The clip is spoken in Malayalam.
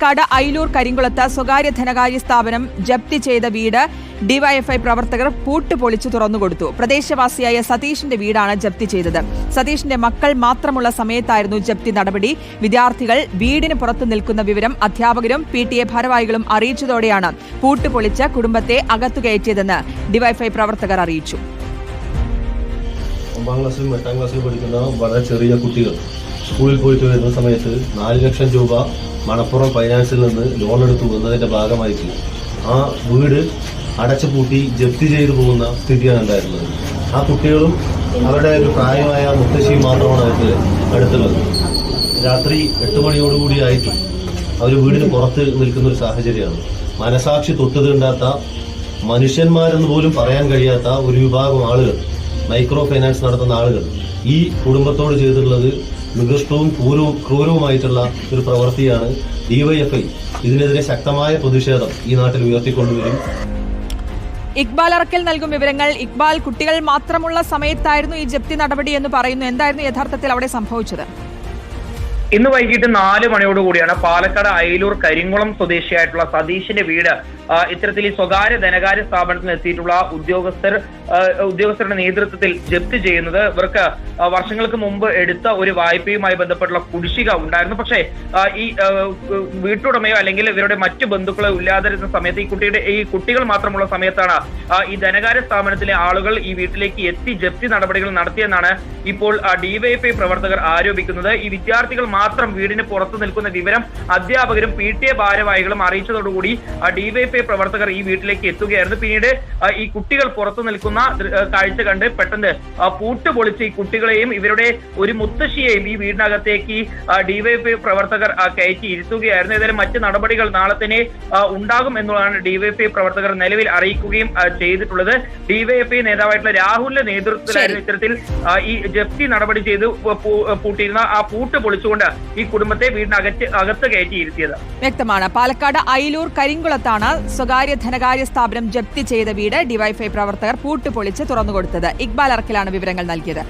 പാലക്കാട് ഐലൂർ കരിങ്കുളത്ത് സ്വകാര്യ ധനകാര്യ സ്ഥാപനം ജപ്തി ചെയ്ത വീട് ഡിവൈഎഫ്ഐ പ്രവർത്തകർ പൂട്ടുപൊളിച്ചു തുറന്നുകൊടുത്തു പ്രദേശവാസിയായ സതീഷിന്റെ വീടാണ് ജപ്തി ചെയ്തത്. സതീഷിന്റെ മക്കൾ മാത്രമുള്ള സമയത്തായിരുന്നു ജപ്തി നടപടി. വിദ്യാർത്ഥികൾ വീടിന് പുറത്തു നിൽക്കുന്ന വിവരം അധ്യാപകരും പി ടി എ ഭാരവാഹികളും അറിയിച്ചതോടെയാണ് പൂട്ട് പൊളിച്ച് കുടുംബത്തെ അകത്തു കയറ്റിയതെന്ന് ഡിവൈഎഫ്ഐ പ്രവർത്തകർ അറിയിച്ചു. ഒമ്പതാം ക്ലാസ്സിലും എട്ടാം ക്ലാസ്സിലും പഠിക്കുന്ന വളരെ ചെറിയ കുട്ടികൾ. സ്കൂളിൽ പോയിട്ട് വരുന്ന സമയത്ത് നാല് ലക്ഷം രൂപ മണപ്പുറം ഫൈനാൻസിൽ നിന്ന് ലോൺ എടുത്തു എന്നതിന്റെ ഭാഗമായിട്ട് ആ വീട് അടച്ചു പൂട്ടി ജപ്തി ചെയ്തു പോകുന്ന സ്ഥിതിയാണ് ഉണ്ടായിരുന്നത്. ആ കുട്ടികളും അവരുടെ ഒരു പ്രായമായ മുത്തശ്ശിയും മാത്രമാണ് അവർക്ക് അടുത്തുള്ളത്. രാത്രി എട്ട് മണിയോടുകൂടി ആയിട്ടും അവർ വീടിന് പുറത്ത് നിൽക്കുന്ന ഒരു സാഹചര്യമാണ്. മനസാക്ഷി തൊട്ടു തീണ്ടാത്ത മനുഷ്യന്മാരെന്ന് പോലും പറയാൻ കഴിയാത്ത ഒരു വിഭാഗം ആളുകൾ മൈക്രോ ഫൈനാൻസ് നടത്തുന്ന ആളുകൾ ഈ കുടുംബത്തോട് ചെയ്തിട്ടുള്ളത് നികൃഷ്ടവും ക്രൂരവും ക്രൂരവുമായിട്ടുള്ള ഒരു പ്രവൃത്തിയാണ് ഡിവൈഎഫ്ഐ ഇതിനെതിരെ ശക്തമായ പ്രതിഷേധം ഈ നാട്ടിൽ ഉയർത്തിക്കൊണ്ടുവരും. ഇക്ബാൽ അറക്കൽ നൽകും വിവരങ്ങൾ. ഇക്ബാൽ കുട്ടികൾ മാത്രമുള്ള സമയത്തായിരുന്നു ഈ ജപ്തി നടപടി എന്ന് പറയുന്നു. എന്തായിരുന്നു യഥാർത്ഥത്തിൽ അവിടെ സംഭവിച്ചത്? ഇന്ന് വൈകിട്ട് നാല് മണിയോടുകൂടിയാണ് പാലക്കാട് അയലൂർ കരിങ്കുളം സ്വദേശിയായിട്ടുള്ള സതീഷിന്റെ വീട് ഇത്തരത്തിൽ ഈ സ്വകാര്യ ധനകാര്യ സ്ഥാപനത്തിൽ എത്തിയിട്ടുള്ള ഉദ്യോഗസ്ഥർ ഉദ്യോഗസ്ഥരുടെ നേതൃത്വത്തിൽ ജപ്തി ചെയ്യുന്നത് ഇവർക്ക് വർഷങ്ങൾക്ക് മുമ്പ് എടുത്ത ഒരു വായ്പയുമായി ബന്ധപ്പെട്ടുള്ള കുടിശ്ശിക ഉണ്ടായിരുന്നു. പക്ഷേ ഈ വീട്ടുടമയോ അല്ലെങ്കിൽ ഇവരുടെ മറ്റു ബന്ധുക്കളോ ഇല്ലാതിരുന്ന സമയത്ത് ഈ കുട്ടിയുടെ ഈ കുട്ടികൾ മാത്രമുള്ള സമയത്താണ് ഈ ധനകാര്യ സ്ഥാപനത്തിലെ ആളുകൾ ഈ വീട്ടിലേക്ക് എത്തി ജപ്തി നടപടികൾ നടത്തിയെന്നാണ് ഇപ്പോൾ ഡിവൈഎഫ്ഐ പ്രവർത്തകർ ആരോപിക്കുന്നത്. ഈ വിദ്യാർത്ഥികൾ മാത്രം വീടിന് പുറത്തു നിൽക്കുന്ന വിവരം അധ്യാപകരും പി ടി എ ഭാരവാഹികളും അറിയിച്ചതോടുകൂടി ഡിവൈഎഫ്ഐ പ്രവർത്തകർ ഈ വീട്ടിലേക്ക് എത്തുകയായിരുന്നു. പിന്നീട് ഈ കുട്ടികൾ പുറത്തു നിൽക്കുന്ന കാഴ്ച കണ്ട് പെട്ടെന്ന് പൂട്ട് പൊളിച്ച് ഈ കുട്ടികളെയും ഇവരുടെ ഒരു മുത്തശ്ശിയെയും ഈ വീടിനകത്തേക്ക് ഡിവൈഎഫ്ഐ പ്രവർത്തകർ കയറ്റി ഇരുത്തുകയായിരുന്നു. ഏതായാലും മറ്റ് നടപടികൾ നാളെ തന്നെ ഉണ്ടാകും എന്നുള്ളതാണ് ഡിവൈഎഫ്ഐ പ്രവർത്തകർ നിലവിൽ അറിയിക്കുകയും ചെയ്തിട്ടുള്ളത്. ഡിവൈഎഫ്ഐ നേതാവായിട്ടുള്ള രാഹുലിന്റെ നേതൃത്വത്തിലായിരുന്നു ഇത്തരത്തിൽ ഈ ജപ്തി നടപടി ചെയ്ത് പൂട്ടിയിരുന്ന ആ പൂട്ട് പൊളിച്ചുകൊണ്ട് ഈ കുടുംബത്തെ വീടിനകത്ത് അകത്ത് കയറ്റി ഇരുത്തിയത്. വ്യക്തമാണ്. പാലക്കാട് അയിലൂർ കരിങ്കുളത്താണ് സ്വകാര്യ ധനകാര്യ സ്ഥാപനം ജപ്തി ചെയ്ത വീട് ഡിവൈഫൈ പ്രവർത്തകർ പൂട്ടുപൊളിച്ച് തുറന്നുകൊടുത്തത്. ഇക്ബാൽ അറക്കലാണ് വിവരങ്ങൾ നൽകിയത്.